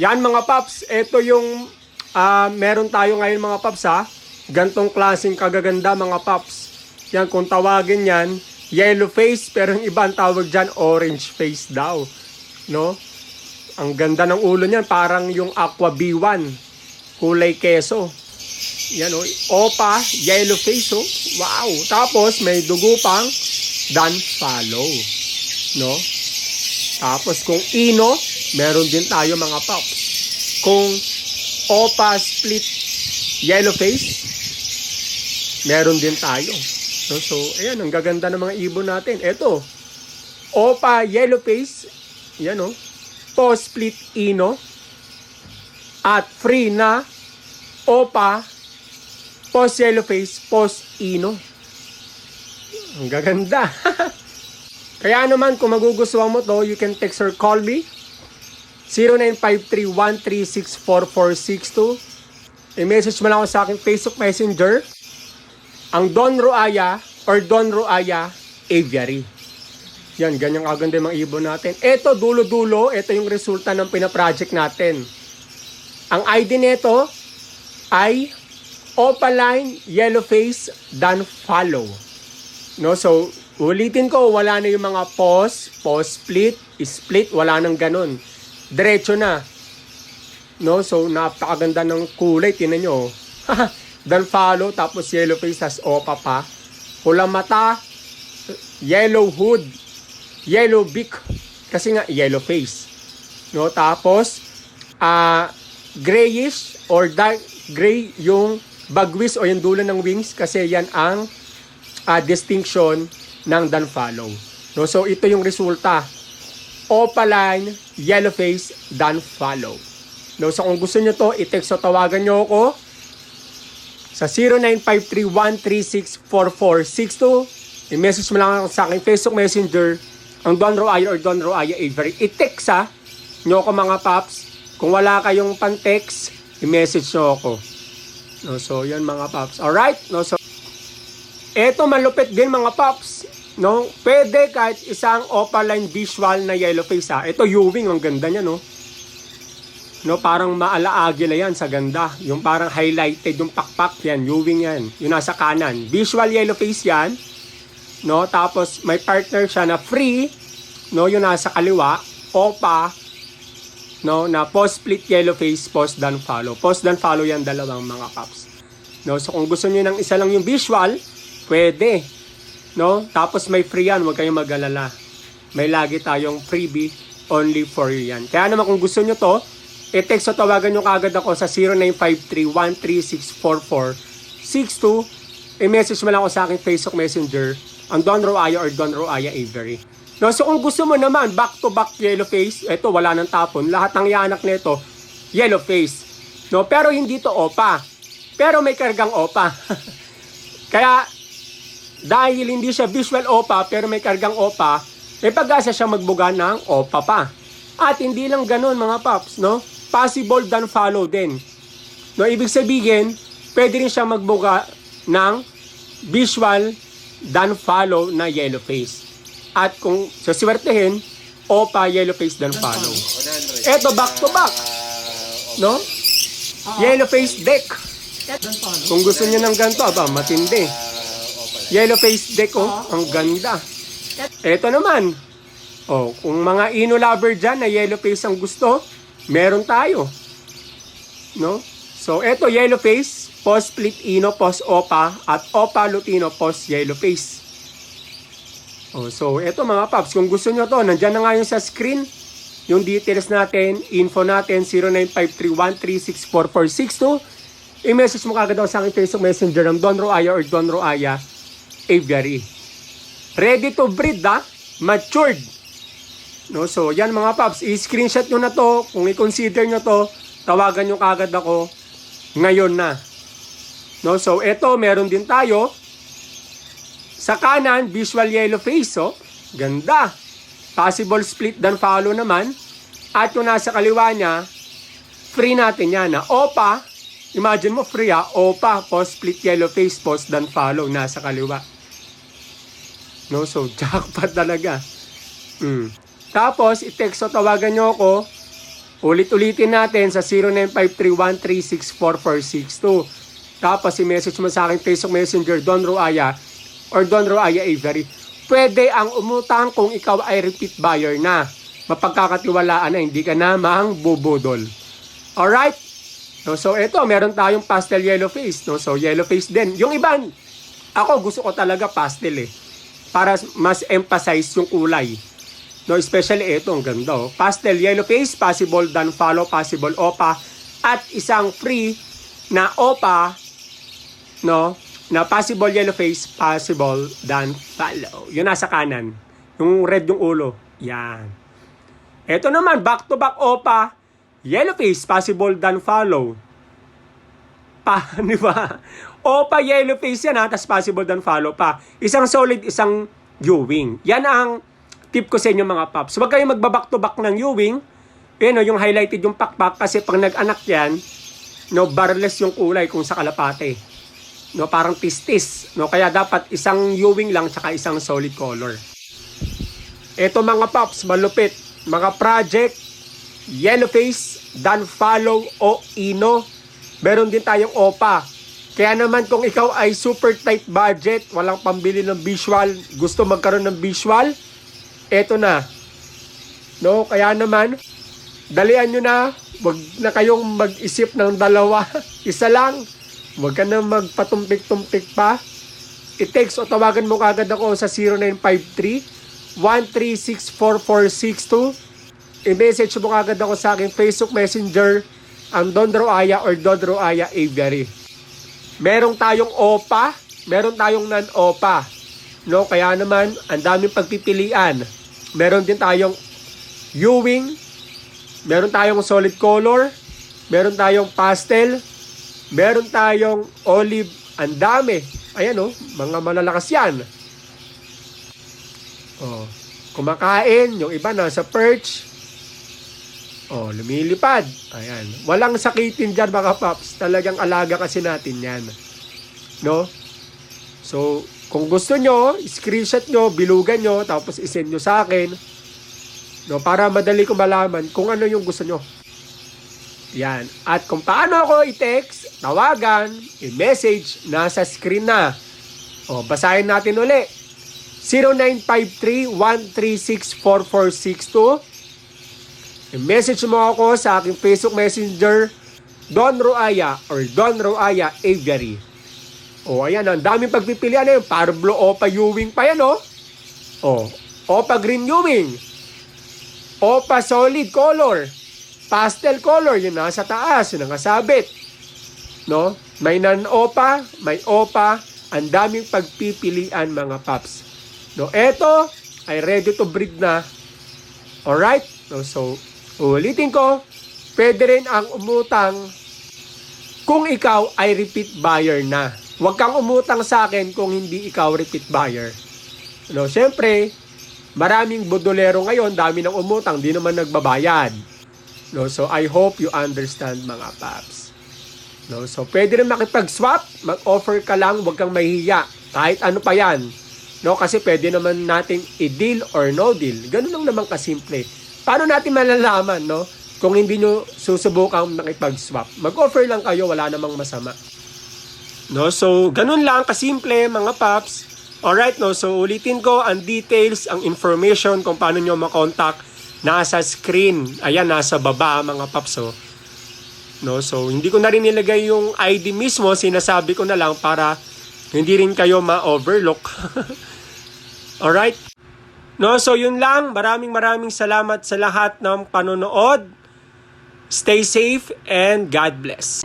Yan mga paps, ito yung ah, meron tayo ngayon mga paps ha. Gantong klaseng kagaganda mga paps. Yan kung tawagin yan, yellow face pero yung iba ang tawag dyan orange face daw. No? Ang ganda ng ulo niyan, parang yung Aqua B1. Kulay keso. Yan o. Opa, yellow face oh. Wow. Tapos may dugo pang dan follow. No? Tapos kung ino, meron din tayo mga pops. Kung opa split yellow face, meron din tayo. No? So, ayan, ang gaganda ng mga ibon natin. Ito, opa yellow face, yan o. Po split ino. At free na opa post yellow face, post ino. Ang gaganda. Kaya naman, kung magugustuhan mo to, you can text or call me. 0953-136-4462. I-message mo lang ako sa aking Facebook Messenger. Ang Don Roaya or Don Roaya Aviary. Yan, ganyan kaganda yung mga ibon natin. Ito, dulo-dulo, ito yung resulta ng pinaproject natin. Ang ID nito ay opaline, yellow face, dan follow. No, so ulitin ko, wala na yung mga pause, pause split, split, wala nang ganun. Diretso na. No, so napakaganda ng kulay, tinan nyo. oh. dan follow, tapos yellow face, tas opa pa. Pulang mata, yellow hood, yellow beak, kasi nga yellow face. No, tapos ah grayish or dark gray yung bagwis o yung dulo ng wings kasi yan ang ah, distinction ng dan. No, so ito yung resulta. Opaline, yellow face, dan follow. No, so kung gusto nyo to, i-text o tawagan nyo ako sa 0953-136-4462. I-message mo lang ako sa aking Facebook Messenger ang Don Roaya or Don Roaya Avery. I-text ha, nyo ako mga paps. Kung wala kayong pan-text, i-message nyo ako. No, so, yan mga paps. Alright? No, so, eto malupit din mga paps. No, pwede kahit isang opaline visual na yellow face ha. Ito Ewing, ang ganda niya no. No, parang maalaagila yan sa ganda. Yung parang highlighted, yung pakpak yan, Ewing yan. Yung nasa kanan. Visual yellow face yan. No, tapos may partner siya na free. No, yung nasa kaliwa. Opa. No, na post split yellow face, post dan follow. Post dan follow yan dalawang mga paps. No, so kung gusto niyo ng isa lang yung visual, pwede. No? Tapos may free yan, huwag kayong mag-alala. May lagi tayong freebie only for you yan. Kaya naman kung gusto nyo to, i-text o tawagan nyo kagad ako sa 0953-136-4462. I-message mo lang ako sa aking Facebook Messenger, ang Don Roaya or Don Roaya Avery. No, so kung gusto mo naman, back-to-back yellow face, eto wala nang tapon, lahat ng yanak nito, yellow face. No, pero hindi to opa. Pero may kargang opa. Kaya dahil hindi siya visual OPA pero may kargang OPA, may pag-asa siya magbuga ng OPA pa. At hindi lang ganun mga paps, no? Possible dan follow din. No, ibig sabihin, pwede rin siya magbuga ng visual dan follow na yellow face. At kung saswertehin, OPA yellow face dan follow. Eto back to back. No? Yellow face deck. Kung gusto niyo ng ganito, aba, matindi. Yellow face deck, oh. Ang ganda. Ito naman. Oh, kung mga ino lover dyan na yellow face ang gusto, meron tayo. No? So, ito yellow face, post split ino, post opa, at opa lutino, post yellow face. Oh, so, ito mga paps, kung gusto nyo to, nandyan na nga yung sa screen, yung details natin, info natin, 0953-136-4462. I-message mo kagad daw sa aking Facebook Messenger ng Don Roaya or Don Roaya Aviary. Ready to breed, ha? Matured. No, so, yan mga paps, i-screenshot nyo na to. Kung i-consider nyo to, tawagan nyo kagad ako ngayon na. No, so, eto, meron din tayo. Sa kanan, visual yellow face, oh. Ganda. Possible split dan follow naman. At yung nasa kaliwa niya, free natin yan, na OPA, Imagine mo free ha, OPA, post split yellow face, post dan follow, nasa kaliwa. No, so jackpot talaga. Mm. Tapos, i-text o tawagan nyo ako Ulit-ulitin natin sa 0953-1364462. Tapos i-message mo sa akin Facebook Messenger Don Roaya or Don Roaya Avery. Pwede ang umutang kung ikaw ay repeat buyer na. Mapagkakatiwalaan na hindi ka na mang bubudol. Alright? No, so ito, meron tayong pastel yellow face. No? So yellow face din. Yung iba, ako gusto ko talaga pastel eh. Para mas emphasize yung kulay. No, especially ito, ang ganda. Oh. Pastel yellow face, possible dan follow, possible opa. At isang free na opa, no, na possible yellow face, possible dan follow. Yun nasa kanan. Yung red yung ulo. Yan. Ito naman, back to back opa, yellow face, possible dan follow. Pa, di ba? Opa, yellow face yan ha, tapos possible dan follow pa. Isang solid, isang U-wing. Yan ang tip ko sa inyo mga paps. Huwag kayong magbaback to back ng U-wing. Yun, no, yung highlighted yung pakpak kasi pag nag-anak yan, no, barless yung kulay kung sa kalapate. No, parang tistis. No, kaya dapat isang U-wing lang tsaka isang solid color. Ito mga paps, malupit. Mga project, yellow face, dan follow o ino. Meron din tayong opa. Kaya naman kung ikaw ay super tight budget, walang pambili ng visual, gusto magkaroon ng visual, eto na. No, kaya naman, dalian nyo na. Huwag na kayong mag-isip ng dalawa. Isa lang. Huwag ka na magpatumpik-tumpik pa. I-text o tawagan mo kagad ako sa 0953 1364462. I-message mo kagad ako sa aking Facebook Messenger ang Don Roaya or Don Roaya Aviary. Merong tayong OPA, meron tayong non-OPA. No, kaya naman, ang daming pagpipilian. Meron din tayong Ewing, meron tayong solid color, meron tayong pastel, meron tayong olive, ang dami. Ayan oh, mga malalakas yan. Oh, kumakain, yung iba nasa perch. Oh, lumilipad. Ayan. Walang sakitin dyan mga paps. Talagang alaga kasi natin yan. No? So, kung gusto nyo, screenshot nyo, bilugan nyo, tapos isend nyo sa akin. No, para madali ko malaman kung ano yung gusto nyo. Yan. At kung paano ako i-text, tawagan, i-message, nasa screen na. O, basahin natin uli. 0953-136-4462. I-message mo ako sa aking Facebook Messenger, Don Roaya or Don Roaya Aviary. O, ayan, ang daming pagpipilian na yun. Parblo Opa Ewing pa yan, oh. O, Opa Green Ewing. Opa Solid Color. Pastel color, yun nasa taas, yun nakasabit. No? May non-opa, may opa, ang daming pagpipilian mga paps. No, eto ay ready to breed na. Alright? No, so, ulitin ko, pwede rin ang umutang kung ikaw ay repeat buyer na. Huwag kang umutang sa akin kung hindi ikaw repeat buyer. No, syempre, maraming budolero ngayon, dami ng umutang, di naman nagbabayad. No, so I hope you understand mga paps. No, so pwede rin makipag-swap, mag-offer ka lang, huwag kang mahihiya. Kahit ano pa yan. No, kasi pwede naman nating i-deal or no deal. Ganun lang naman kasimple. Paano natin malalaman, no? Kung hindi nyo susubukang makipag-swap. Mag-offer lang kayo, wala namang masama. No, so ganun lang kasimple mga paps. Alright, no, so ulitin ko ang details, ang information kung paano nyo makontakt nasa screen. Ayan, nasa baba mga paps. Oh. No, so hindi ko na rin nilagay yung ID mismo, sinasabi ko na lang para hindi rin kayo ma-overlook. Alright? No, so yun lang. Maraming maraming salamat sa lahat ng panonood. Stay safe and God bless.